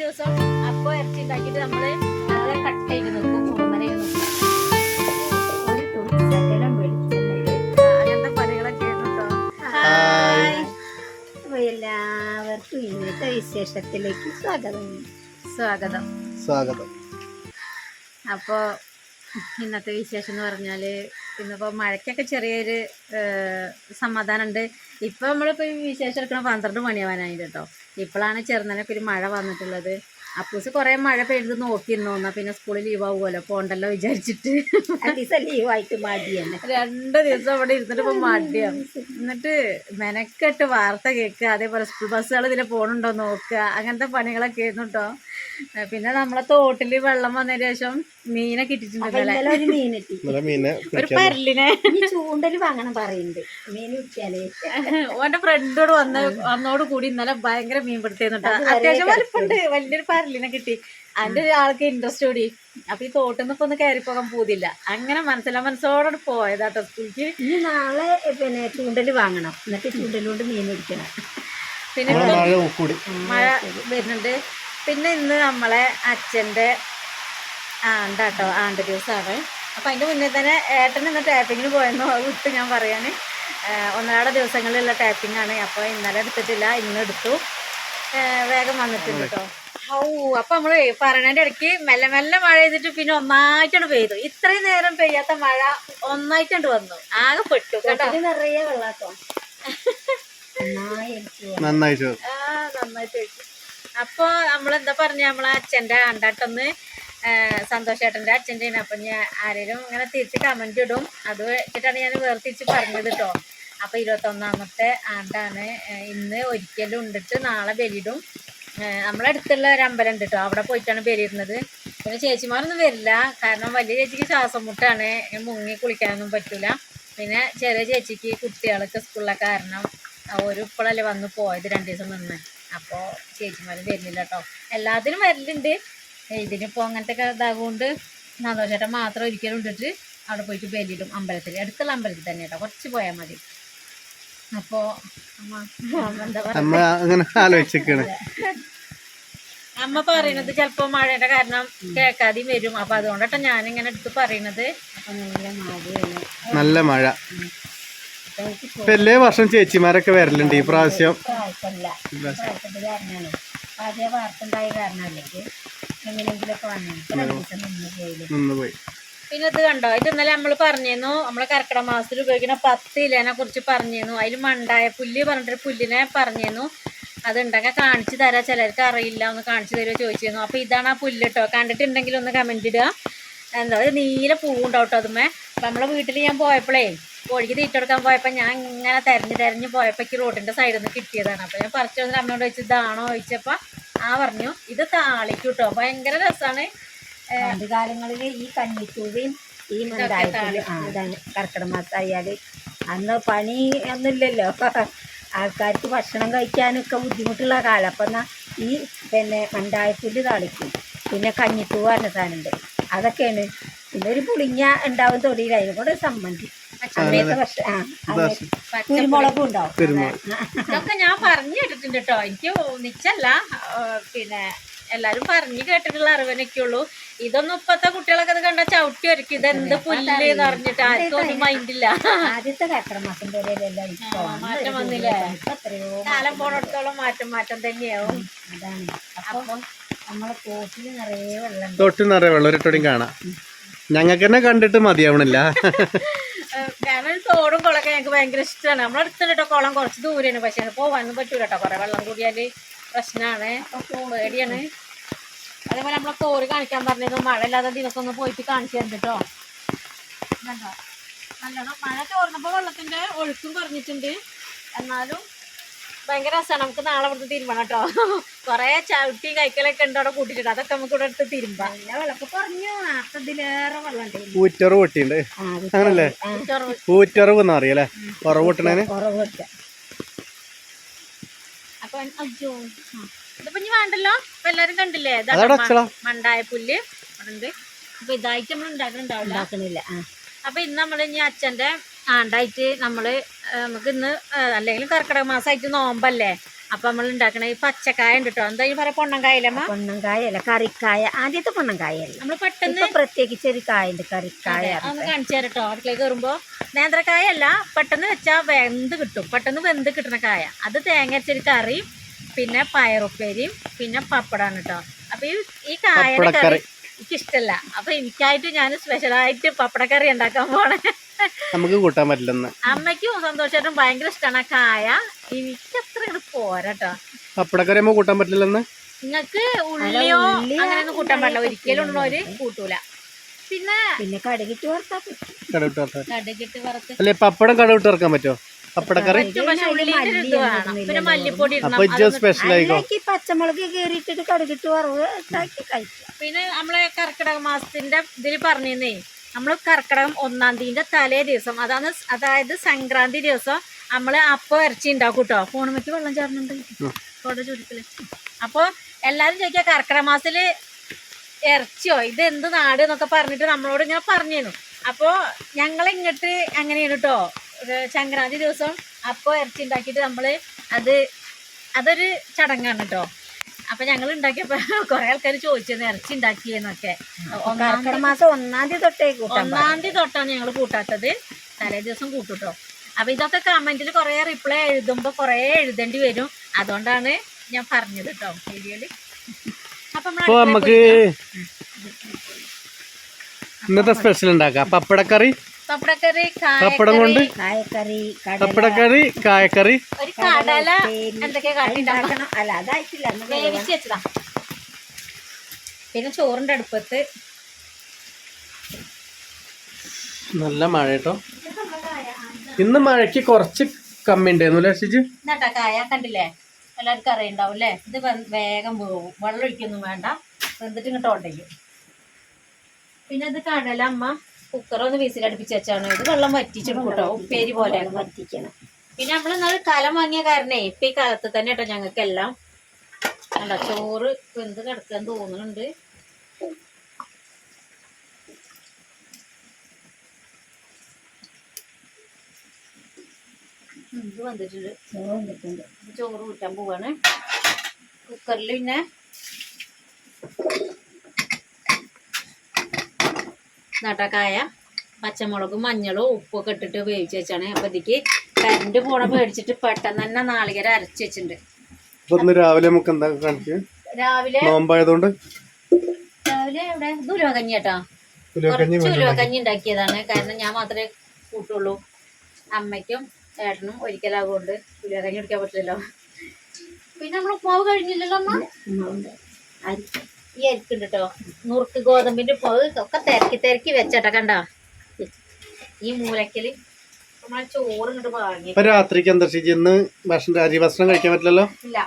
ദിവസം അപ്പം ഇറച്ചി ഉണ്ടാക്കിയിട്ട് നമ്മൾ നല്ല കട്ട് ചെയ്ത് നോക്കും കുറുമലയിൽ നോക്കും ഒരു തുള്ളി ശകലം വെളിച്ചെണ്ണയിൽ അങ്ങനത്തെ പണികളൊക്കെ കേട്ടോ എല്ലാവർക്കും ഇന്നത്തെ വിശേഷത്തിലേക്ക് സ്വാഗതം. സ്വാഗതം. സ്വാഗതം. അപ്പോൾ ഇന്നത്തെ വിശേഷം എന്ന് പറഞ്ഞാൽ ഇന്നിപ്പോൾ മഴയ്ക്കൊക്കെ ചെറിയൊരു സമാധാനമുണ്ട് ഇപ്പോൾ നമ്മളിപ്പോൾ ഈ വിശേഷം എടുക്കണ പന്ത്രണ്ട് മണിയാവാനായിട്ട് കേട്ടോ ഇപ്പോഴാണ് ചെറുനനൊക്കെ ഒരു മഴ വന്നിട്ടുള്ളത്. അപ്പൂസ് കുറേ മഴ പെയ്ത് നോക്കിയിരുന്നു. എന്നാൽ പിന്നെ സ്കൂളിൽ ലീവ് ആവുമല്ലോ. പോണ്ടല്ലോ വിചാരിച്ചിട്ട്. ലീവായിട്ട് മടിയാണ് രണ്ട് ദിവസം അവിടെ ഇരുന്നിട്ട് ഇപ്പം മടിയാണ് എന്നിട്ട് മെനക്കെട്ട് വാർത്ത കേൾക്കുക. അതേപോലെ സ്കൂൾ ബസ്സുകൾ ഇതിൽ പോകണുണ്ടോ നോക്കുക. അങ്ങനത്തെ പണികളൊക്കെ ആയിരുന്നു കേട്ടോ പിന്നെ നമ്മളെ തോട്ടിൽ വെള്ളം വന്ന ശേഷം മീനെ ഇനി ചൂണ്ടൽ വാങ്ങണം പറയുന്നുണ്ട് മീൻ ഓന്റെ ഫ്രണ്ടോട് വന്ന് വന്നോട് കൂടി ഇന്നലെ ഭയങ്കര മീൻ വരെ അത്യാവശ്യം വലിപ്പുണ്ട്. വലിയൊരു പരലിനെ കിട്ടി. അതിന്റെ ഒരാൾക്ക് ഇൻട്രസ്റ്റ് കൂടി. അപ്പൊ ഈ തോട്ടിൽ ഇപ്പൊ ഒന്ന് കയറി പോകാൻ പോതില്ല അങ്ങനെ മനസ്സിലാ മനസ്സോടെ പോയതാട്ടോ സ്കൂളിക്ക്. ഇനി നാളെ പിന്നെ ചൂണ്ടൽ വാങ്ങണം. എന്നിട്ട് ചൂണ്ടലുകൊണ്ട് മീൻ പിടിക്കണം. പിന്നെ മഴ വരുന്നുണ്ട്. പിന്നെ ഇന്ന് നമ്മളെ അച്ഛന്റെ ആണ്ടാട്ടോ ആണ്ട് ദിവസമാണ്. അപ്പം അതിന്റെ മുന്നേ തന്നെ ഏട്ടൻ ഇന്ന് ടാപ്പിങ്ങിന് പോയെന്ന് വിട്ട് ഞാൻ പറയാൻ ഒന്നരാടെ ദിവസങ്ങളിലുള്ള ടാപ്പിംഗ് ആണ്. അപ്പോൾ ഇന്നലെ എടുത്തിട്ടില്ല ഇന്ന് എടുത്തു. വേഗം വന്നിട്ടുണ്ട് കേട്ടോ ഔ അപ്പം നമ്മൾ പറയണതിന്റെ ഇടയ്ക്ക് മെല്ലെ മെല്ലെ മഴ ചെയ്തിട്ട് പിന്നെ ഒന്നായിട്ടാണ് പെയ്തു ഇത്രയും നേരം പെയ്യാത്ത മഴ ഒന്നായിട്ടുണ്ട് വന്നു. ആകെ പെട്ടു കേട്ടോ. നിറയെ വെള്ളാട്ടോ. നന്നായിട്ട് ആ നന്നായിട്ട് വെച്ചു അപ്പൊ നമ്മളെന്താ പറഞ്ഞ നമ്മളെ അച്ഛന്റെ ആണ്ടാട്ടൊന്ന് സന്തോഷേട്ടന്റെ അച്ഛന്റെ അപ്പൊ ഞാൻ ആരെങ്കിലും ഇങ്ങനെ തിരിച്ച് കമന്റ് ഇടും. അത് വെച്ചിട്ടാണ് ഞാൻ വേർതിരിച്ച് പറഞ്ഞത് കേട്ടോ. അപ്പൊ ഇരുപത്തൊന്നാമത്തെ ആണ്ടാണ്. ഇന്ന് ഒരിക്കലും ഉണ്ടിട്ട് നാളെ ബലിയിടും. നമ്മളെ അടുത്തുള്ള ഒരു അമ്പലം ഉണ്ട് കേട്ടോ. അവിടെ പോയിട്ടാണ് ബലിയിടുന്നത്. പിന്നെ ചേച്ചിമാരൊന്നും വരില്ല. കാരണം വലിയ ചേച്ചിക്ക് ശ്വാസം മുട്ടാണ് മുങ്ങി കുളിക്കാനൊന്നും പറ്റില്ല പിന്നെ ചെറിയ ചേച്ചിക്ക് കുട്ടികളൊക്കെ സ്കൂളിലൊക്കെ കാരണം ഒരു ഇപ്പോഴല്ലേ വന്ന് പോയത് രണ്ട് ദിവസം നിന്ന്. അപ്പോൾ ചേച്ചിമാരും വരുന്നില്ല കേട്ടോ എല്ലാത്തിനും വരലുണ്ട്. ഇതിനിപ്പോൾ അങ്ങനത്തെ ഇതാകൊണ്ട് സന്തോഷേട്ടൻ മാത്രം ഒരിക്കലും ഇട്ടിട്ട് അവിടെ പോയിട്ട് ബലിയിടും അമ്പലത്തിൽ അടുത്തുള്ള അമ്പലത്തിൽ തന്നെ കേട്ടോ കുറച്ച് പോയാൽ മതി. അപ്പോൾ അമ്മ അങ്ങനെ അമ്മ പറയണത് ചിലപ്പോൾ മഴയുടെ കാരണം കേൾക്കാതെയും വരും. അപ്പോൾ അതുകൊണ്ടാട്ടോ ഞാനിങ്ങനെ എടുത്ത് പറയണത് അപ്പൊ നല്ല നല്ല മഴ. എല്ലാ വർഷം ചേച്ചിമാരൊക്കെ വരലുണ്ട് ഈ പ്രാവശ്യം. ആദ്യ വാർത്തുണ്ടായ എങ്ങനെയെങ്കിലൊക്കെ വന്നു. നിന്ന് പോയി. പിന്നെ ഇത് കണ്ടോ? ഇത് ഇന്നലെ നമ്മൾ പറഞ്ഞിരുന്നു നമ്മളെ കർക്കിടക മാസത്തിൽ ഉപയോഗിക്കുന്ന പത്ത് ഇലേനെ കുറിച്ച് പറഞ്ഞിരുന്നു. അതിൽ മണ്ടായ പുല്ല് പറഞ്ഞിട്ടൊരു പുല്ലിനെ പറഞ്ഞിരുന്നു. അതുണ്ടെങ്കിൽ കാണിച്ചു തരാം. ചിലർക്ക് അറിയില്ല ഒന്ന് കാണിച്ചു തരുമോ ചോദിച്ചിരുന്നു. അപ്പോൾ ഇതാണ് ആ പുല്ല് കേട്ടോ കണ്ടിട്ടുണ്ടെങ്കിൽ ഒന്ന് കമന്റ് ഇടുക. എന്താ ഒരു നീല പൂവുണ്ടാവും അതുമ്മേ അതുമേ. അപ്പം നമ്മളെ വീട്ടിൽ ഞാൻ പോയപ്പോഴേ കോഴിക്ക് തീറ്റ കൊടുക്കാൻ പോയപ്പോൾ ഞാൻ ഇങ്ങനെ തെരഞ്ഞ് തെരഞ്ഞ് പോയപ്പോൾ എനിക്ക് റോഡിന്റെ സൈഡിൽ നിന്ന് കിട്ടിയതാണ്. അപ്പോൾ ഞാൻ പറിച്ചു വന്നിട്ട് അമ്മയോട് ചോദിച്ചു ഇതാണോ? ചോദിച്ചപ്പോൾ ആ പറഞ്ഞു ഇത് താളിക്കും കേട്ടോ ഭയങ്കര രസമാണ് കാലങ്ങളിൽ ഈ കഞ്ഞിത്തൂവയും ഈ ഇതാണ് കർക്കിടക മാസമായാൽ അന്ന് പണി ഒന്നുമില്ലല്ലോ. ആൾക്കാർക്ക് ഭക്ഷണം കഴിക്കാനൊക്കെ ബുദ്ധിമുട്ടുള്ള കാലം. അപ്പം എന്നാ ഈ പിന്നെ മണ്ടായപ്പുല്ല് താളിക്കും. പിന്നെ കഞ്ഞിത്തൂവ് പറഞ്ഞ സാധനമുണ്ട്. അതൊക്കെയാണ്. പിന്നെ ഒരു പുളിങ്ങ ഉണ്ടാവും തൊടിയിൽ അതിനെ കൂടെ സമ്മതി സമ്മന്തി സമയത്ത് പക്ഷെ ആ സമയത്ത് കുരുമുളകും ഉണ്ടാവും. ഇതൊക്കെ ഞാൻ പറഞ്ഞു കേട്ടിട്ടുണ്ട് കേട്ടോ എനിക്ക് ഒന്നിച്ചല്ല പിന്നെ എല്ലാരും പറഞ്ഞു കേട്ടിട്ടുള്ള അറിവനൊക്കെ ഉള്ളൂ. ഇതൊന്നും ഇപ്പത്തെ കുട്ടികളൊക്കെ കണ്ട ചവിട്ടി ഒരുക്കി ഇത് എന്ത് പുല്ല് എന്ന് പറഞ്ഞിട്ട് ആർക്കും ഒന്നും മൈൻഡില്ല ആദ്യത്തെ മാറ്റം വന്നില്ലേ? എത്രയോ കാലം പോണടത്തോളം മാറ്റം മാറ്റം തന്നെയാവും. അതാണ്. അപ്പൊ തൊട്ട് നിറയെ വെള്ളം ഒരിട്ടോടെയും കാണാം. ഞങ്ങൾക്ക് തന്നെ കണ്ടിട്ട് മതിയാവണില്ല. കാരണം തോടും കുളമൊക്കെ ഞങ്ങൾക്ക് ഭയങ്കര ഇഷ്ടമാണ് നമ്മളെ അടുത്തുണ്ട് കേട്ടോ കുളം കുറച്ച് ദൂരെയാണ് പക്ഷേ പോകാനൊന്നും പറ്റൂല കേട്ടോ കുറെ വെള്ളം കൂടിയാൽ പ്രശ്നമാണ് പേടിയാണ്. അതേപോലെ നമ്മളെ തോറ് കാണിക്കാൻ പറഞ്ഞത് മഴ ഇല്ലാത്ത ദിവസം ഒന്ന് പോയിട്ട് കാണിച്ചു തരുന്നുണ്ട് കേട്ടോ നല്ലോണം മഴ ചോർന്നപ്പോൾ വെള്ളത്തിന്റെ ഒഴുക്കും കുറഞ്ഞിട്ടുണ്ട്. എന്നാലും ഭയങ്കര രസമാണ് നമുക്ക് നാളെ ഇവിടുത്തെ തിരുമ്പണം കേട്ടോ കുറേ ചവിട്ടി കൈക്കലൊക്കെ ഉണ്ട് അവിടെ കൂട്ടിട്ടുണ്ട് അതൊക്കെ നമുക്ക് ഇവിടെ അടുത്ത് തിരുമ്പാം. പൊട്ടിണ്ട് വെള്ളമൊക്കെ വെള്ളം ഊറ്ററ് പൊട്ടിയുണ്ട്. അങ്ങനല്ലേ? ഊറ്ററവ് എന്ന് അറിയല്ലേ ഉറവ് പൊട്ടണേന്? ഉറവിട്ട അപ്പൊ അയ്യോ. ഇതിപ്പോ ഇനി വേണ്ടല്ലോ? ഇപ്പൊ എല്ലാരും കണ്ടില്ലേ? മണ്ടായ പുല്ല് അവിടെ ഉണ്ട് അപ്പൊ ഇതായിട്ട് നമ്മൾ ഉണ്ടാക്കണുണ്ടാവില്ല. അപ്പൊ ഇന്ന് നമ്മൾ ഇനി അച്ഛന്റെ ആണ്ടായിട്ട് നമ്മൾ നമുക്ക് ഇന്ന് അല്ലെങ്കിൽ കർക്കിടക മാസമായിട്ട് നോമ്പല്ലേ? അപ്പൊ നമ്മൾ ഉണ്ടാക്കണ ഈ പച്ചക്കായ ഉണ്ട് കേട്ടോ എന്താ ഈ പറയാ പൊണ്ണങ്കായല്ലമ്മ പൊണ്ണങ്കായല്ല കറിക്കായ. ആദ്യത്തെ പൊണ്ണങ്കായല്ല നമ്മൾ പെട്ടെന്ന് പ്രത്യേകിച്ച് ഒരു കായുണ്ട് കറിക്കായ ഒന്ന് കാണിച്ചു തരാം കേട്ടോ അടുക്കളയിൽ കയറുമ്പോ നേന്ത്രക്കായ അല്ല പെട്ടെന്ന് വെച്ചാൽ വെന്ത് കിട്ടും. പെട്ടെന്ന് വെന്ത് കിട്ടുന്ന കായ. അത് തേങ്ങ അരച്ചൊരു കറി പിന്നെ പയറുപ്പേരിയും പിന്നെ പപ്പടാണ് കേട്ടോ അപ്പൊ ഈ ഈ കായയുടെ കറി എനിക്കിഷ്ടല്ല. എനിക്ക് ഇഷ്ടല്ല അപ്പൊ എനിക്കായിട്ട് ഞാൻ സ്പെഷ്യലായിട്ട് പപ്പടക്കറി ഉണ്ടാക്കാൻ പോണേ. നമുക്ക് കൂട്ടാൻ പറ്റില്ലെന്ന്. അമ്മയ്ക്കും സന്തോഷമായിട്ടും ഭയങ്കര ഇഷ്ടമാണ് ആ കായ എനിക്ക് അത്ര ഇങ്ങോട്ട് പോരാട്ടോ പപ്പടക്കറി കൂട്ടാൻ പറ്റില്ലെന്ന്? നിങ്ങക്ക് ഉള്ളിയോ ഉള്ളി അങ്ങനെയൊന്നും കൂട്ടാൻ പറ്റില്ല ഒരിക്കലും ഉള്ളവര് കൂട്ടൂല. പിന്നെ പിന്നെ കടുകിട്ട് വറുത്താൽ കടുകിട്ട് വറുത്ത് അല്ലെ പപ്പടം കടവിട്ട് ഇറക്കാൻ പറ്റുമോ പപ്പടക്കറി പറ്റും, പിന്നെ മല്ലിപ്പൊടി ഇടണം. അപ്പൊ ഇജ്ജ് സ്പെഷ്യൽ പച്ചമുളക് കീറിയിട്ടിട്ട് കടുകിട്ട് വറവ് പിന്നെ നമ്മളെ കർക്കിടക മാസത്തിന്റെ ഇതിൽ പറഞ്ഞേ നമ്മൾ കർക്കിടകം ഒന്നാം തീയതിന്റെ തലേ ദിവസം അതാണ് അതായത് സംക്രാന്തി ദിവസം നമ്മൾ അപ്പം ഇറച്ചി ഉണ്ടാക്കും കേട്ടോ ഫോണുമേക്ക് വെള്ളം ചേർന്നുണ്ട് ഫോട്ടോ ചുരുക്കൽ. അപ്പോൾ എല്ലാവരും ചോദിക്കുക കർക്കിടക മാസത്തിൽ ഇറച്ചിയോ? ഇത് എന്ത് നാട് എന്നൊക്കെ പറഞ്ഞിട്ട് നമ്മളോട് ഇങ്ങനെ പറഞ്ഞിരുന്നു. അപ്പോൾ ഞങ്ങൾ ഇങ്ങോട്ട് അങ്ങനെയാണ് കേട്ടോ സംക്രാന്തി ദിവസം അപ്പോൾ ഇറച്ചി ഉണ്ടാക്കിയിട്ട് നമ്മൾ അത് അതൊരു ചടങ്ങാണ് കേട്ടോ അപ്പൊ ഞങ്ങൾ ഉണ്ടാക്കിയപ്പോ കുറെ ആൾക്കാർ ചോദിച്ചത് ഇറച്ചി ഉണ്ടാക്കിയെന്നൊക്കെ ഒന്നാം മാസം ഒന്നാം തീയതി തൊട്ടേ ഒന്നാം തീയതി തൊട്ടാണ് ഞങ്ങൾ കൂട്ടാത്തത്. തലേ ദിവസം കൂട്ടുട്ടോ. അപ്പൊ ഇതൊക്കെ കമന്റിൽ കുറെ റിപ്ലൈ എഴുതുമ്പോ കുറെ എഴുതേണ്ടി വരും. അതുകൊണ്ടാണ് ഞാൻ പറഞ്ഞത് കേട്ടോ വീഡിയോയിൽ അപ്പൊ നമുക്ക് ഇന്നത്തെ സ്പെഷ്യൽ ഉണ്ടാക്കാം. പപ്പടക്കറി പപ്പടം കൊണ്ട് കായക്കറി പപ്പടക്കറി കായക്കറി. ഒരു കടല എന്തൊക്കെ കാട്ടിണ്ടാക്കണം ഉണ്ടാക്കണം. അല്ല അതായിട്ടില്ല അന്ന് വേവിച്ച് വെച്ചതാ. പിന്നെ ചോറിന്റെ അടുപ്പത്ത് നല്ല മഴ കേട്ടോ. ഇന്ന് മഴയ്ക്ക് കുറച്ച് കമ്മി ഉണ്ടായിരുന്നു അല്ലേ കായ കണ്ടില്ലേ? എല്ലാവർക്കും അറിയുണ്ടാവും അല്ലേ? ഇത് വേഗം പോകും വെള്ളം ഒഴിക്കൊന്നും വേണ്ട. വെന്തിട്ട് ഇങ്ങോട്ട് ഉണ്ടെങ്കിൽ പിന്നെ ഇത് കടല അമ്മ. കുക്കർ ഒന്ന് വിസിലടുപ്പിച്ച് വെച്ചാണ്. ഇത് വെള്ളം വറ്റിച്ചിടും കേട്ടോ ഉപ്പേരി പോലെ. വറ്റിക്കണം. പിന്നെ നമ്മൾ ഇന്നാൾ കലം വാങ്ങിയ കാരണേ ഇപ്പൊ ഈ കാലത്ത് തന്നെ കേട്ടോ ഞങ്ങൾക്ക് എല്ലാം അല്ല ചോറ് വെന്ത് കിടക്കാൻ തോന്നുന്നുണ്ട് ഇത് വന്നിട്ടുണ്ട്. ചോറ് കൂട്ടാൻ പോവാണ്. കുക്കറിൽ പിന്നെ നട്ടക്കായ പച്ചമുളകും മഞ്ഞളും ഉപ്പൊക്കെ ഇട്ടിട്ട് വേവിച്ച് വെച്ചാണ്. അപ്പൊ ഇതിക്ക് കരണ്ട് പോണ പേടിച്ചിട്ട് പെട്ടെന്ന് തന്നെ നാളികര അരച്ച് വെച്ചിട്ടുണ്ട്. രാവിലെ നമുക്ക് എന്താ കാണിക്കുക രാവിലെ നോമ്പായതുകൊണ്ട്? രാവിലെ ഇവിടെ ദുരുവകഞ്ഞി കേട്ടോ. കുറച്ച് ഉലുവക്കഞ്ഞി ഉണ്ടാക്കിയതാണ്. കാരണം ഞാൻ മാത്രമേ കൂട്ടുള്ളൂ. അമ്മയ്ക്കും ഏട്ടനും ഒരിക്കലാകൊണ്ട് ഉലുവക്കഞ്ഞി കുടിക്കാൻ പറ്റില്ലല്ലോ. പിന്നെ നമ്മൾ ഉപ്പാവ് കഴിഞ്ഞില്ലല്ലോ അമ്മ? ഈ അരിക്കുണ്ട് കേട്ടോ നുറുക്ക് ഗോതമ്പിന്റെ ഉപ്പാവ് ഒക്കെ തിരക്കി തിരക്കി വെച്ചേട്ടാ കണ്ട? ഈ മൂലക്കൽ നമ്മളെ ചോറ് ഇങ്ങോട്ട് വാങ്ങി. ഇപ്പൊ രാത്രിക്ക് എന്താ ഇന്ന് ഭക്ഷണം അരി ഭക്ഷണം കഴിക്കാൻ പറ്റില്ലല്ലോ? ഇല്ല.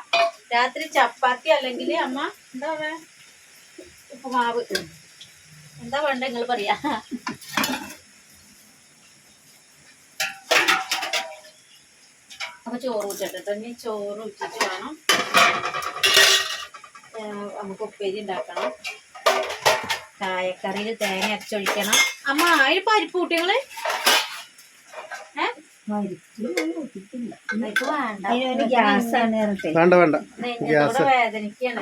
രാത്രി ചപ്പാത്തി അല്ലെങ്കിൽ അമ്മ എന്താ പറയാ? ഉപ്പുമാവ്. എന്താ വേണ്ട നിങ്ങൾ പറയാ? അപ്പൊ ചോറ് ഊറ്റിട്ടോ ചോറ് ഊറ്റിട്ട് വേണം. നമുക്ക് ഉപ്പേരി ഉണ്ടാക്കണം. കായക്കറിയിൽ തേങ്ങ അരച്ചൊഴിക്കണം അമ്മ അതിൽ പരിപ്പ് കൂട്ടിയങ്ങൾ വേണ്ട. വേണ്ട വേദനിക്കാണ്.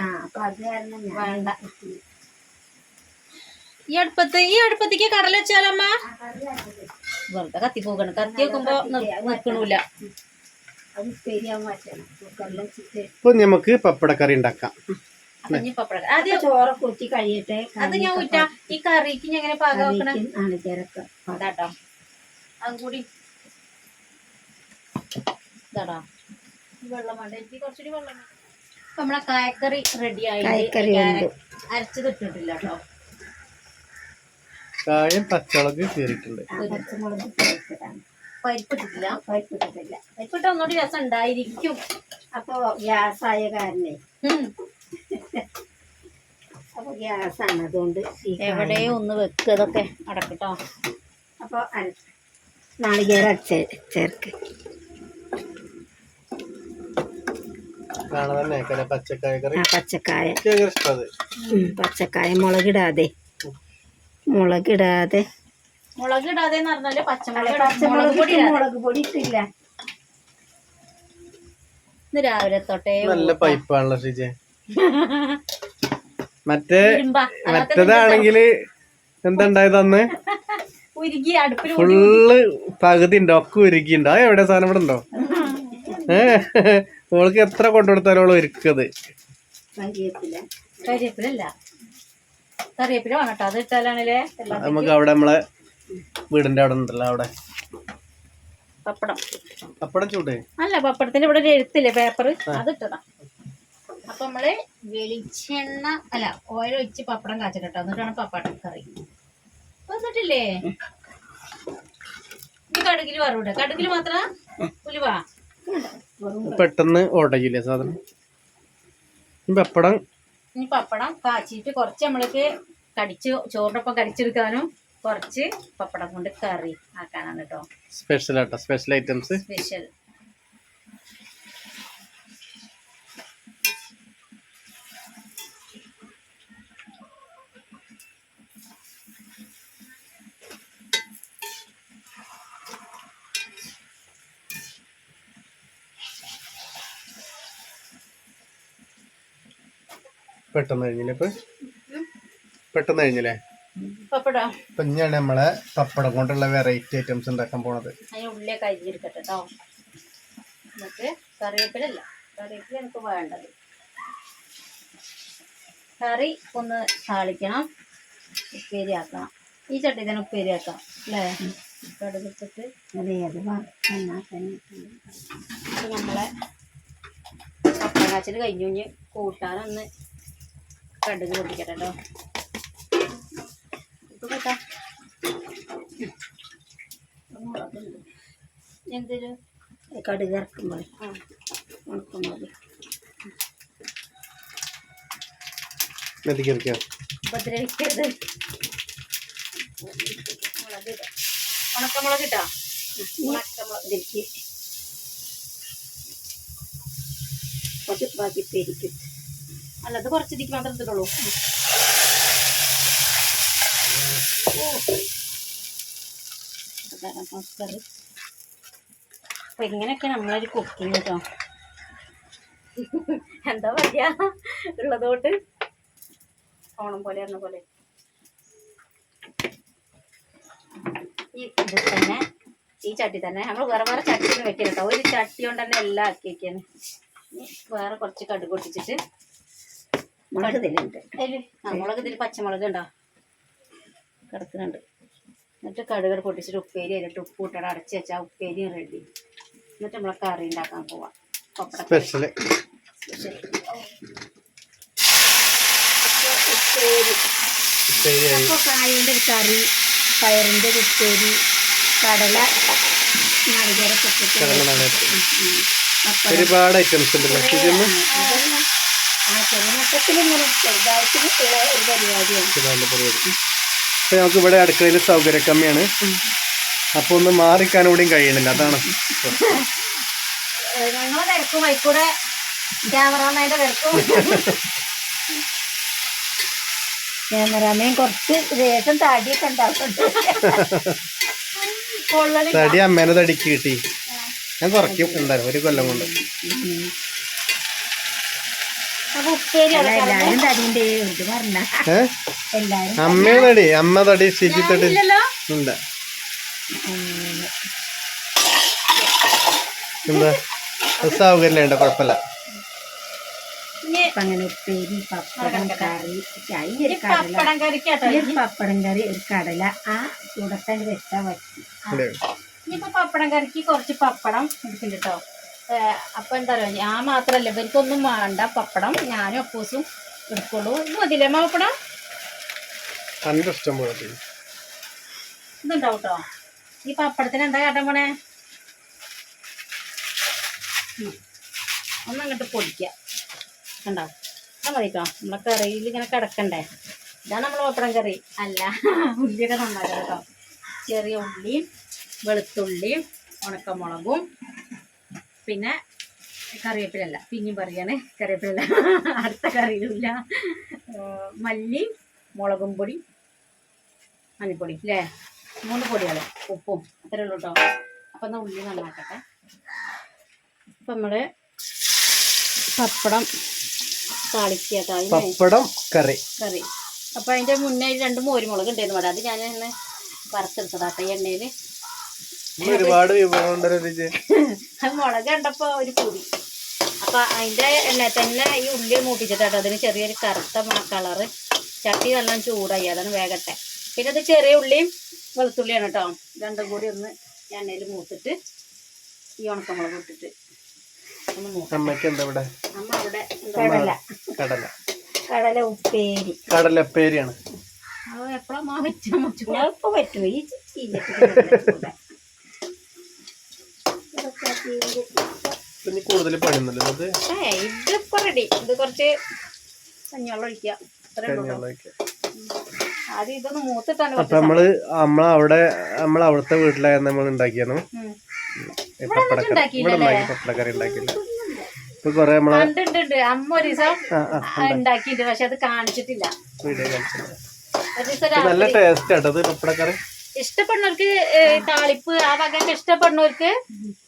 ഈ അടുപ്പത്ത് ഈ അടുപ്പത്തേക്ക് കടല വെച്ചാലമ്മ വെറുതെ കത്തി പോകണം. കത്തി വെക്കുമ്പോ നിൽക്കണില്ല ഇപ്പൊ നമുക്ക് പപ്പടക്കറി ഉണ്ടാക്കാം. ചോറ് കൂട്ടി കഴിയട്ടെ അത് ഞാൻ ഊറ്റ. ഈ കറിക്ക് ഞാൻ എങ്ങനെ പാകം വെക്കണം. അതാട്ടോ അതും കൂടി. ഇതാടാ. ഈ വെള്ളം വേണ്ട. എനിക്ക് കുറച്ചുകൂടി വെള്ളം അപ്പൊ നമ്മളെ കായക്കറി റെഡി ആയി കായക്കറി ഉണ്ട്. അരച്ചത് ഇട്ടിട്ടില്ല കേട്ടോ. കായം പച്ചമുളക് കീറിയിട്ടുണ്ട്. പച്ചമുളക് ചേർത്തതാണ് പരിപ്പ് ഇട്ടിട്ടില്ല. പരിപ്പ് ഇട്ടിട്ടില്ല. പരിപ്പിട്ട ഒന്നുകൂടി രസം ഉണ്ടായിരിക്കും. അപ്പൊ ഗ്യാസായ കാരണേ. ഉം. അപ്പൊ ഗ്യാസാണ് അതുകൊണ്ട് ഈ എവിടെ ഒന്ന് വെക്കുക ഇതൊക്കെ അടക്കട്ടോ. അപ്പൊ അര- നാളികേരം അരച്ച് ചേർക്ക് പച്ചക്കായ കറി. പച്ചക്കായ. മുളകിടാതെ. മുളകിടാതെ. മുളക് ഇടാതെ എന്ന് പറഞ്ഞാൽ അല്ല, പച്ചമുളക് പൊടി. മുളക് പൊടി ഇട്ടില്ല. ഇന്ന് രാവിലെ തൊട്ടേ നല്ല പൈപ്പാണല്ലോ ഷിജെ മറ്റേ ഇരുമ്പാ. മറ്റേതാണെങ്കിൽ എന്താ ഉണ്ടായത് അന്ന്? ഫുള്ള് പകുതി ഉണ്ടോ ഒക്കെ ഉരുക്കിണ്ടോ അത് എവിടെ സാധനം ഇവിടെ ഉണ്ടോ? ഏഹ് ഓൾക്ക് എത്ര കൊണ്ടുകൊടുത്താലും ഓൾ ഒരുക്കത് നമുക്ക് അവിടെ നമ്മളെ വീടിന്റെ അവിടെ ഉണ്ടല്ലോ അവിടെ. പപ്പടം. പപ്പടം ചൂട്. അല്ല പപ്പടത്തിന്റെ ഇവിടെ എഴുത്തില്ലേ പേപ്പർ അത് ഇട്ടതാ. അപ്പൊ നമ്മൾ വെളിച്ചെണ്ണ അല്ല ഓയിൽ ഒഴിച്ച് പപ്പടം കാച്ചിട്ടോ എന്നിട്ടാണ് പപ്പടം കറി. വന്നിട്ടില്ലേ? കടുകിൽ വറവിട കടുകിൽ മാത്ര ഉലുവാ? പെട്ടെന്ന് ഓടയില്ലേ സാധനം? പപ്പടം ഇനി പപ്പടം കാച്ചിട്ട് കുറച്ച് നമ്മൾക്ക് കടിച്ച് ചോറിനൊപ്പം കടിച്ചെടുക്കാനും കുറച്ച് പപ്പടം കൊണ്ട് കറി ആക്കാനാണ് കേട്ടോ സ്പെഷ്യൽ ആട്ടോ സ്പെഷ്യൽ ഐറ്റംസ്. സ്പെഷ്യൽ. പെട്ടെന്ന് കഴിഞ്ഞില്ലേ ഇപ്പൊ? പെട്ടെന്ന് കഴിഞ്ഞില്ലേ? ഇപ്പൊ ഇനിയാണ് നമ്മളെ പപ്പടം കൊണ്ടുള്ള വെറൈറ്റി ഐറ്റംസ് ഉണ്ടാക്കാൻ പോണത്. അതിന് ഉള്ളിലേക്ക് അരിഞ്ഞെടുക്കട്ടെ കേട്ടോ എന്നിട്ട് കറിവേപ്പിലല്ല. കറിവേപ്പില എനിക്ക് വേണ്ടത്. കറി ഒന്ന് താളിക്കണം. ഉപ്പേരിയാക്കണം. ഈ ചട്ടി തന്നെ ഉപ്പേരിയാക്കാം. അല്ലേ? കടുകിട്ടിട്ട് അതെ നമ്മളെ പപ്പടം കാച്ചിൽ കഴിഞ്ഞു. കഴിഞ്ഞ് കൂട്ടാനൊന്ന് കടുക് പൊട്ടിക്കട്ടെ കേട്ടോ ഉപ്പ് കൂട്ടാം എന്തൊരു? കടുക് ഇറക്കുമ്പോൾ ആ. ഉണക്കുമ്പോൾ മെതിക്കെറിക്കാം ഉപദ്രവിക്കരുത്. ഉണക്കമുളക് ഇട്ടാ ഉണക്കമുളക് കുറച്ച് ബാക്കി പെരിക്കും. അല്ല അത് കുറച്ച് ഇതിക്ക് മാത്രം മസാല അപ്പൊ ഇങ്ങനെയൊക്കെ നമ്മളൊരു കുക്കിങ് കേട്ടോ എന്താ പറയാ? ഉള്ളതുകൊണ്ട് ഓണം പോലെ എന്ന പോലെ. ഈ ഇത് തന്നെ ഈ ചട്ടി തന്നെ. നമ്മൾ വേറെ വേറെ ചട്ടി ഒന്നും വെക്കരുട്ടോ ഒരു ചട്ടി കൊണ്ട് തന്നെ എല്ലാം ആക്കി വെക്കാണ് വേറെ കുറച്ച് കടുക് പൊട്ടിച്ചിട്ട് മുളക് ഇതിലുണ്ട് ആ മുളക് ഇതിൽ പച്ചമുളക് ഉണ്ടോ? കിടക്കുന്നുണ്ട്. എന്നിട്ട് കടുക് പൊട്ടിച്ചിട്ട് ഉപ്പേരി അതിലിട്ട് ഉപ്പ് ഇട്ടിട്ട് അടച്ച് വെച്ചാൽ ഉപ്പേരി റെഡി എന്നിട്ട് നമ്മളെ കറി ഉണ്ടാക്കാൻ പോവാം. സ്പെഷ്യൽ ഉപ്പേരി. അപ്പോൾ കായന്റെ ഒരു കറി പയറിന്റെ ഒരു ഉപ്പേരി കടല നാളികേരൊക്കെ പൊട്ടിച്ചു ഒരുപാട് ഐറ്റംസ് ഉണ്ടല്ലോ? ഇതൊന്ന് ആ ചെറുതായിട്ട് ഉള്ള ഒരു പരിപാടിയാണ്. ഇപ്പൊ നമുക്ക് ഇവിടെ അടുക്കളയിൽ സൗകര്യക്കമ്മിയാണ് അപ്പൊ ഒന്ന് മാറിക്കാൻ കൂടിയും കഴിയണില്ല അതാണ്. ഞങ്ങളെ തിരക്കും വൈക്കൂടെ ക്യാമറമാന്റെ തിരക്കും ക്യാമറാമേൻ കുറച്ച് താടിയൊക്കെ ഉണ്ടാക്കുന്നുണ്ട്. തടി അമ്മേനെ തടിക്ക് കിട്ടി. ഞാൻ കുറയ്ക്കും എന്തായാലും ഒരു കൊല്ലം കൊണ്ട് അപ്പൊ ഉപ്പേരി അല്ല, അവിടെ എല്ലാരും തടിയുണ്ട് ഇത് പറഞ്ഞ ഏ എല്ലാരും അമ്മേ തടി അമ്മ തടി ശിജി തടി. ഉണ്ട് എന്താ? സൗകര്യം ഉണ്ടോ കുഴപ്പമില്ല. അങ്ങനെ ഉപ്പേരി പപ്പടം കറി ഒരു കടല. പപ്പടം ഈ ഒരു പപ്പടം കറി ഒരു കടല. ആ ചൂടത്താൻ വെച്ചാ പറ്റി. ഇനിയിപ്പോ പപ്പടം കറിക്ക് കുറച്ച് പപ്പടം എടുക്കുന്നുണ്ട് കേട്ടോ അപ്പൊ എന്താ പറയുക ഞാൻ മാത്രല്ല ഇവർക്കൊന്നും വേണ്ട പപ്പടം ഞാനും അപ്പൂസും എടുക്കുള്ളൂ. അമ്മ പപ്പടം? അന്റെ ഇഷ്ടം പോലെ ചെയ്യ്. ഇതുണ്ടാവും കേട്ടോ ഈ പപ്പടത്തിന് എന്താ കാട്ടാൻ പോണേ. ഒന്നങ്ങോട്ട് പൊടിക്കുക കണ്ടോ? അത് മതി കേട്ടോ നമ്മളെ കറിയിൽ ഇങ്ങനെ കിടക്കണ്ടേ? ഇതാണ് നമ്മൾ പപ്പടം കറി. അല്ല ഉള്ളിയൊക്കെ നന്നാക്കാം കേട്ടോ. ചെറിയ ഉള്ളിയും വെളുത്തുള്ളിയും ഉണക്കമുളകും പിന്നെ കറിവേപ്പിലല്ല. പിന്നെയും പറയാണ് കറിവേപ്പിലല്ല അടുത്ത കറിയില്ല മല്ലി മുളകും പൊടി മഞ്ഞപ്പൊടി അല്ലേ മൂന്ന് പൊടികൾ ഉപ്പും. അത്രേ ഉള്ളൂ കേട്ടോ അപ്പം എന്നാൽ ഉള്ളി നന്നാക്കട്ടെ. അപ്പം നമ്മൾ പപ്പടം താളിക്കുക പപ്പടം കറി. കറി. അപ്പൊ അതിന്റെ മുന്നേ രണ്ട് മോരുമുളക് ഉണ്ടായിരുന്നു അത് ഞാൻ തന്നെ വറുത്തെടുത്തതാട്ടെ എണ്ണയിൽ ഒരുപാട് വിഭവം മുളക് കണ്ടപ്പോ ഒരു പൊടി അപ്പൊ അതിന്റെ എണ്ണ തന്നെ ഈ ഉള്ളി മൂട്ടിച്ചിട്ടാട്ടോ അതിന് ചെറിയൊരു കറുത്ത കളറ്. ചട്ടി നല്ല ചൂടായി. അതാണ് വേഗട്ടെ. പിന്നെ അത് ചെറിയ ഉള്ളിയും വെളുത്തുള്ളിയാണ് കേട്ടോ രണ്ടും കൂടി ഒന്ന് എണ്ണയിൽ മൂത്തിട്ട് ഈ ഉണക്കമുളക് ഇട്ടിട്ട് അമ്മയ്ക്ക് എന്താ ഇവിടെ? അമ്മ അവിടെ കടല. കടല. കടല ഉപ്പേരി. കടലപ്പേരിയാണ്. ഉപ്പേരിയാണ് എപ്പോഴാ ഇപ്പൊ പറ്റുമോ ഈ ചീഞ്ഞിട്ട് ഇനി കൂടുതൽ പണിയൊന്നുമില്ല ഇത് ഏ ഇതിപ്പോ റെഡി ഇത് കുറച്ച് കഞ്ഞിവെള്ളം ഒഴിക്കുക. അത്രേ ഉള്ളൂ. കേട്ടോ. കഞ്ഞിവെള്ളമൊക്കെ. ആദ്യം ഇതൊന്ന് മൂത്തിട്ടാണ് അപ്പൊ നമ്മൾ നമ്മളവിടെ നമ്മൾ അവിടുത്തെ വീട്ടിലായിരുന്നു നമ്മൾ ഉണ്ടാക്കിയാണ് പപ്പടക്കറി. ഉണ്ടാക്കിയില്ല ഇപ്പൊ കൊറേ നമ്മളെ അമ്മ ഒരു ദിവസം പക്ഷെ അത് കാണിച്ചിട്ടില്ല. നല്ല ടേസ്റ്റ് ആട്ടോ ഇത് പപ്പടക്കറി. ഇഷ്ടപ്പെടുന്നവർക്ക് താളിപ്പ് ആ വകയൊക്കെ ഇഷ്ടപ്പെടുന്നവർക്ക്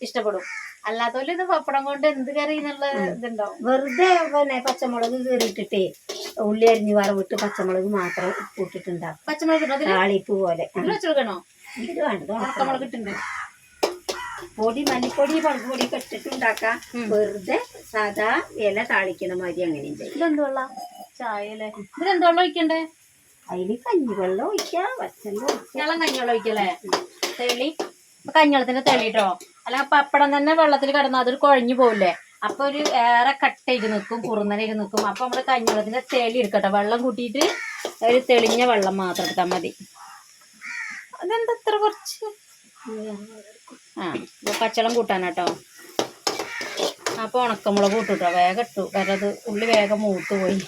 ഇഷ്ടപ്പെടും. അല്ലാത്തവര് ഇത് പപ്പടം കൊണ്ട് എന്ത് കറി എന്നുള്ള ഇതുണ്ടാവും. വെറുതെ പിന്നെ പച്ചമുളക് കീറിയിട്ടിട്ടേ ഉള്ളി അരിഞ്ഞ് വറവിട്ട് പച്ചമുളക് മാത്രം കൂട്ടിട്ടുണ്ടാവും പച്ചമുളക് താളിപ്പ് പോലെ. വെച്ചെടുക്കണോ ഇത് വേണ്ടത് പച്ചമുളക് ഇട്ടുണ്ട് പൊടി മല്ലിപ്പൊടി പഴുപ്പ് പൊടി ഒക്കെ ഇട്ടിട്ടുണ്ടാക്കാം വെറുതെ സാധാ ഇല താളിക്കണ മാതിരി അങ്ങനെ ചെയ്യും. ഇതെന്ത് വെള്ളം ചായ അല്ലേ ഇതിലെന്ത് വെള്ളം ഒഴിക്കണ്ടേ? അതിൽ കഞ്ഞിവെള്ളം ഒഴിക്കാം പച്ചവെള്ളം ഒഴിക്കാം. കഞ്ഞിവെള്ളം ഒഴിക്കല്ലേ തെളി. കഞ്ഞിവെള്ളത്തിന്റെ തെളിട്ടോ അല്ല പപ്പടം തന്നെ വെള്ളത്തിൽ കിടന്ന അതൊരു കുഴഞ്ഞു പോവില്ലേ? അപ്പൊ ഒരു ഏറെ കട്ടയിട്ട് നിൽക്കും കുറുന്നനായിട്ട് നിൽക്കും അപ്പൊ നമ്മുടെ കഞ്ഞിവെള്ളത്തിന്റെ തെളി എടുക്കട്ടെ. വെള്ളം കൂട്ടിയിട്ട് ഒരു തെളിഞ്ഞ വെള്ളം മാത്രം എടുത്താൽ മതി. അതെന്താ ഇത്ര കുറച്ച്? ആ പച്ചളം കൂട്ടാനാട്ടോ. അപ്പൊ ഉണക്കമുളക് കൂട്ടുട്ടോ വേഗം ഇട്ടു. കാരണം അത് ഉള്ളി വേഗം മൂത്ത് പോയി.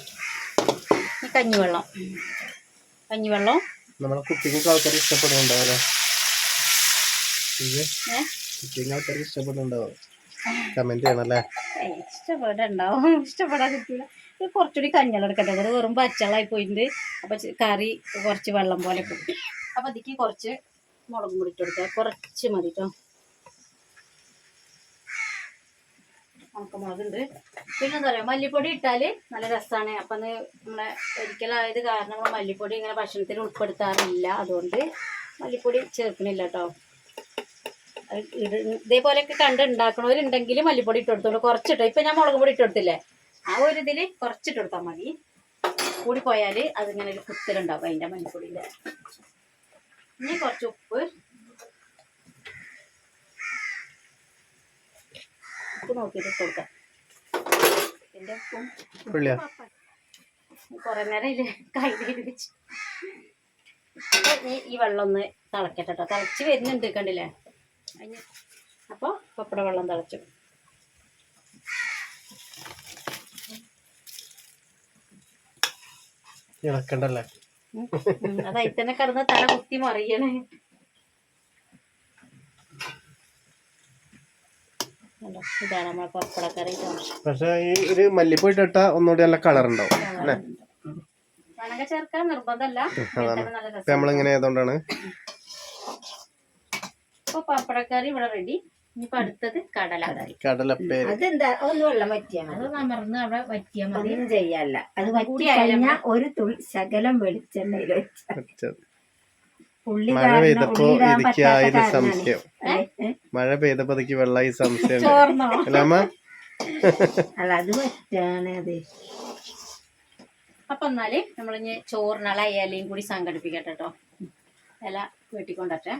കഞ്ഞിവെള്ളം. കഞ്ഞിവെള്ളം? നമ്മളെ കുക്കിംഗ് ആൾക്കാർ ഇഷ്ടപ്പെടുന്നുണ്ടാവല്ലോ. കുക്കിംഗ് ആൾക്കാർക്ക് ഇഷ്ടപ്പെടുന്നുണ്ടാവും? കമന്റ് ചെയ്യണല്ലേ? ഇഷ്ടപ്പെടണ്ടാവും. ഇഷ്ടപ്പെടാൻ കിട്ടില്ല ഇത് കുറച്ചുകൂടി കഞ്ഞിവെള്ളം എടുക്കട്ടെ. അത് വെറും പച്ചളായി പോയിട്ടുണ്ട്. അപ്പൊ കറി കുറച്ച് വെള്ളം പോലെ അപ്പൊ അതിക്ക് കുറച്ച് മുളകും പൊടി ഇട്ട് കൊടുക്കുക കുറച്ച് മതി കേട്ടോ ഉണക്കമുളകുണ്ട്. പിന്നെ എന്താ പറയുക മല്ലിപ്പൊടി ഇട്ടാൽ നല്ല രസമാണ് അപ്പം നമ്മളെ ഒരിക്കലായത് കാരണം നമ്മൾ മല്ലിപ്പൊടി ഇങ്ങനെ ഭക്ഷണത്തിൽ ഉൾപ്പെടുത്താറില്ല. അതുകൊണ്ട് മല്ലിപ്പൊടി ചേർക്കണില്ല കേട്ടോ ഇതേപോലെയൊക്കെ കണ്ട് ഉണ്ടാക്കണവരുണ്ടെങ്കിൽ മല്ലിപ്പൊടി ഇട്ട് കൊടുത്തോളൂ. കുറച്ചിട്ടോ. ഇപ്പം ഞാൻ മുളക് പൊടി ഇട്ട് കൊടുത്തില്ലേ? ആ ഒരു ഇതിൽ കുറച്ചിട്ട് കൊടുത്താൽ മതി. കൂടി പോയാൽ അതിങ്ങനെ ഒരു കുത്തലുണ്ടാവും അതിന്റെ മല്ലിപ്പൊടിയിൽ ഇനി കുറച്ച് ഉപ്പ് ഉപ്പ് നോക്കിയിട്ട് കൊടുക്കാം. ഇതിന്റെ ഉപ്പും പുള്ളിയാ? നേരം ഇല്ലേ കയ്യിൽ വെച്ച്. ഈ വെള്ളം ഒന്ന് തിളക്കട്ടെ കേട്ടോ തിളച്ച് വരുന്നുണ്ട് കണ്ടില്ലേ? അതിന് അപ്പോൾ പപ്പട വെള്ളം തിളച്ചു. ഇളക്കണ്ടല്ലേ? ഉം. ഉം. അത് അതിൽ തന്നെ കിടന്ന് തല കുത്തി മറിയണേ. ഇതാണ് നമ്മളെ പപ്പടക്കറി. പക്ഷെ ഈ ഒരു മല്ലിപ്പൂ ഇട്ടാ ഒന്നുകൂടി നല്ല കളർ ഉണ്ടാവും അല്ലേ വേണമെങ്കിൽ ചേർക്കാൻ നിർബന്ധമല്ല. നമ്മളിങ്ങനെ ആയതുകൊണ്ടാണ്. പപ്പടക്കറി ഇവിടെ റെഡി ഇനിയിപ്പോ അടുത്തത് കടല കടലപ്പേര്. അതെന്താ? ഒന്ന് വെള്ളം വറ്റിയാൽ മതി. അത് നമർന്ന് അവിടെ വറ്റിയാൽ മതി. ഒന്നും ചെയ്യാല്ല. അത് വറ്റി കഴിഞ്ഞാൽ ഒരു തുള്ളി ശകലം വെളിച്ചെണ്ണയിൽ വെച്ചാൽ മഴ പെയ്തപ്പോ കാരണമാണ്. സംശയം? മഴ പെയ്തപ്പോ ഇതിക്ക് വെള്ളമായി സംശയം അല്ലമ്മ അത് പറ്റാണ് അത്. അപ്പൊ എന്നാൽ നമ്മളിഞ്ഞ് ചോറിനുള്ള ഇലയും കൂടി സംഘടിപ്പിക്കട്ടെ കേട്ടോ ഇല വെട്ടിക്കൊണ്ടട്ടെ.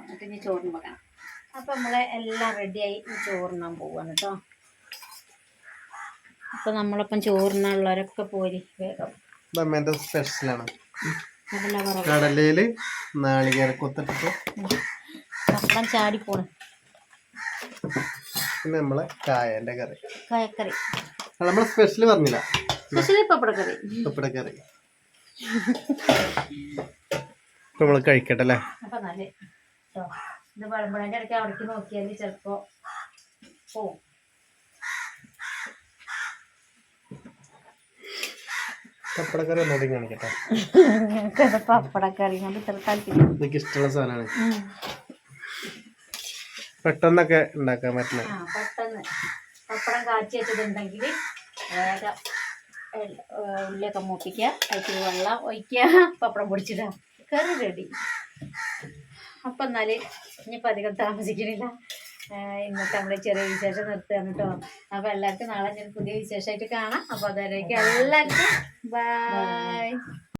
എന്നിട്ട് ഇനി ചോറിന് വെക്കണം. അപ്പൊ നമ്മളെ എല്ലാം റെഡിയായി ചോറിനാൻ പോവാണ് കേട്ടോ അപ്പൊ നമ്മളൊപ്പം ചോറിനുള്ളവരൊക്കെ പോരി വേഗം. സ്പെഷ്യലാണ് കടലയിൽ നാളികേര കൊത്തിട്ടിട്ട് പപ്പടം ചാടി പോണ്. പിന്നെ നമ്മളെ കായന്റെ കറി. കായക്കറി. നമ്മളെ സ്പെഷ്യൽ പറഞ്ഞില്ല. സ്പെഷ്യൽ പപ്പടക്കറി. പപ്പടക്കറി. ഇപ്പൊ നമ്മൾ കഴിക്കട്ടെ അല്ലേ? അപ്പൊ നല്ല ഇത് പഴമ്പഴന്റെ ഇടയ്ക്ക് അവിടേക്ക് നോക്കിയാൽ ചിലപ്പോ പോവും. പപ്പടക്കറി ഒന്നുകൂടി കാണിക്കട്ടെ? കൊണ്ട് ഇത്ര താല്പര്യം എനിക്ക് ഇഷ്ടമുള്ള സാധനമാണ്. പെട്ടെന്നൊക്കെ ഉണ്ടാക്കാൻ പറ്റുന്ന ആ പെട്ടെന്ന്. പപ്പടം കാച്ചി വെച്ചതുണ്ടെങ്കിൽ വേഗം എള്ള- ഏ, ഉള്ളിയൊക്കെ മൂപ്പിക്കുക. അതിൽ വെള്ളം ഒഴിക്കുക. പപ്പടം പൊടിച്ചിടുക. കറി റെഡി അപ്പം എന്നാൽ ഇനിയിപ്പോൾ അധികം താമസിക്കണില്ല ഏ, ഇന്നത്തെ നമ്മൾ ചെറിയ വിശേഷം നിർത്തുകയാണ് കേട്ടോ അപ്പൊ എല്ലാവർക്കും നാളെ ഞാൻ പുതിയ വിശേഷമായിട്ട് കാണാം. അപ്പൊ അതുവരേക്കും എല്ലാവർക്കും ബൈ